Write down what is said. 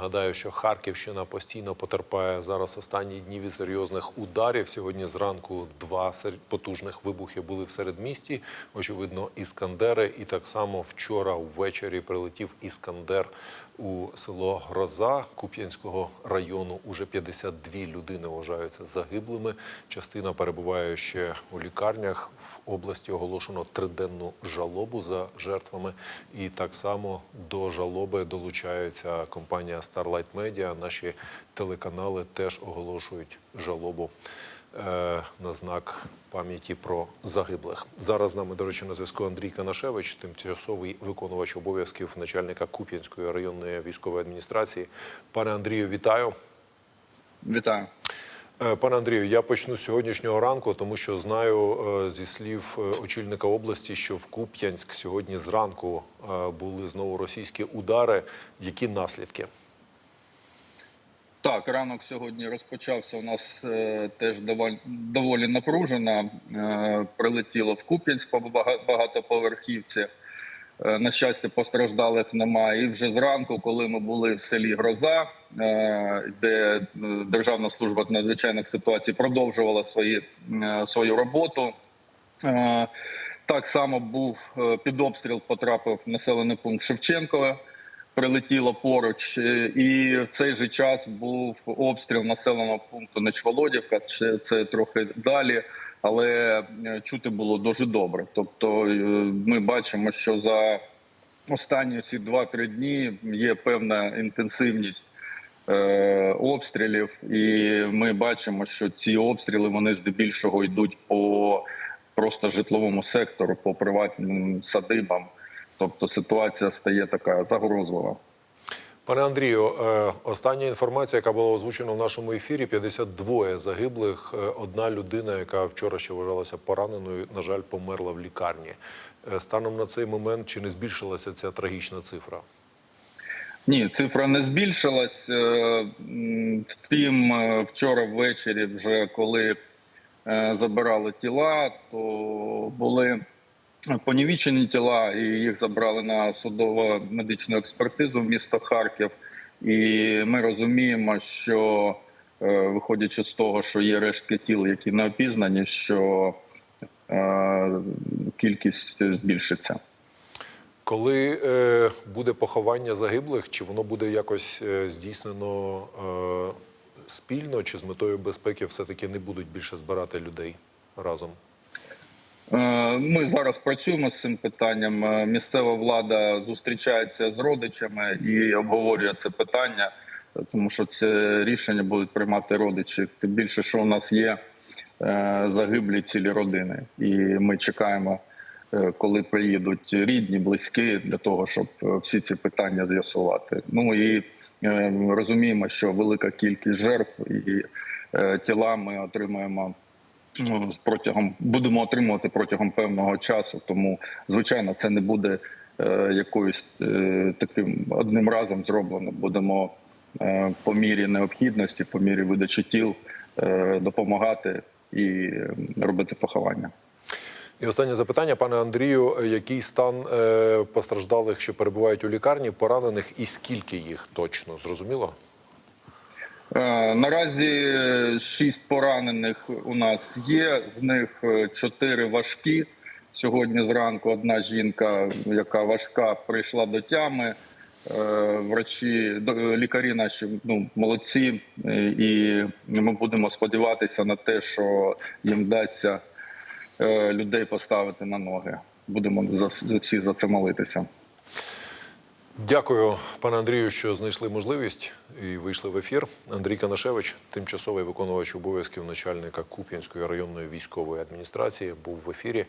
Нагадаю, що Харківщина постійно потерпає зараз останні дні від серйозних ударів. Сьогодні зранку два потужних вибухи були в середмісті. Очевидно, іскандери. І так само вчора ввечері прилетів іскандер у село Гроза Куп'янського району. Уже 52 людини вважаються загиблими. Частина перебуває ще у лікарнях. В області оголошено триденну жалобу за жертвами. І так само до жалоби долучається компанія Starlight Media. Наші телеканали теж оголошують жалобу е, на знак пам'яті про загиблих. Зараз з нами, до речі, на зв'язку Андрій Канашевич, тимчасовий виконувач обов'язків начальника Куп'янської районної військової адміністрації. Пане Андрію, вітаю. Вітаю. Е, Пане Андрію, я почну з сьогоднішнього ранку, тому що знаю е, зі слів очільника області, що в Куп'янськ сьогодні зранку були знову російські удари. Які наслідки? Так, ранок сьогодні розпочався. У нас е, теж доволі, доволі напружено. Е, прилетіло в Куп'янськ по багатоповерхівці. Е, на щастя, постраждалих немає. І вже зранку, коли ми були в селі Гроза, е, де е, Державна служба з надзвичайних ситуацій продовжувала свої, е, свою роботу. Е, Так само був е, під обстріл, потрапив населений пункт Шевченкове. Прилетіло поруч, Е, і в цей же час був обстріл населеного пункту Нечволодівка. Це, трохи далі, але е, чути було дуже добре. Тобто, е, ми бачимо, що за останні ці 2-3 дні є певна інтенсивність обстрілів, і ми бачимо, що ці обстріли вони здебільшого йдуть по просто житловому сектору, по приватним садибам. Тобто ситуація стає така загрозлива. Пане Андрію, е, остання інформація, яка була озвучена в нашому ефірі: 52 загиблих. Е, Одна людина, яка вчора ще вважалася пораненою, на жаль, померла в лікарні. Е, Станом на цей момент чи не збільшилася ця трагічна цифра? Ні, цифра не збільшилась. Втім, вчора ввечері, вже коли забирали тіла, то були понівічені тіла, і їх забрали на судово медичну експертизу в місто Харків. І ми розуміємо, що е, виходячи з того, що є рештки тіл, які не опізнані, що е, кількість збільшиться. Коли е, буде поховання загиблих, чи воно буде якось е, здійснено е, спільно, чи з метою безпеки все-таки не будуть більше збирати людей разом? Е, Ми зараз працюємо з цим питанням. Е, Місцева влада зустрічається з родичами і обговорює це питання, тому що це рішення будуть приймати родичі. Тим більше, що у нас є е, загиблі цілі родини, і ми чекаємо, коли приїдуть рідні, близькі, для того, щоб всі ці питання з'ясувати. Ну і розуміємо, що велика кількість жертв і тіла ми отримаємо протягом будемо отримувати протягом певного часу. Тому звичайно, це не буде е, якоюсь е, таким одним разом зроблено. Будемо е, по мірі необхідності, по мірі видачі тіл допомагати і робити поховання. І останнє запитання, пане Андрію, який стан постраждалих, що перебувають у лікарні, поранених, і скільки їх точно зрозуміло? Е, Наразі шість поранених у нас є. З них е, чотири важкі. Сьогодні зранку одна жінка, яка важка, прийшла до тями. Е, Врачі, лікарі наші ну, молодці, і ми будемо сподіватися на те, що їм вдасться людей поставити на ноги. Будемо за всі за це молитися. Дякую, пане Андрію, що знайшли можливість і вийшли в ефір. Андрій Канашевич, тимчасовий виконувач обов'язків начальника Куп'янської районної військової адміністрації, був в ефірі.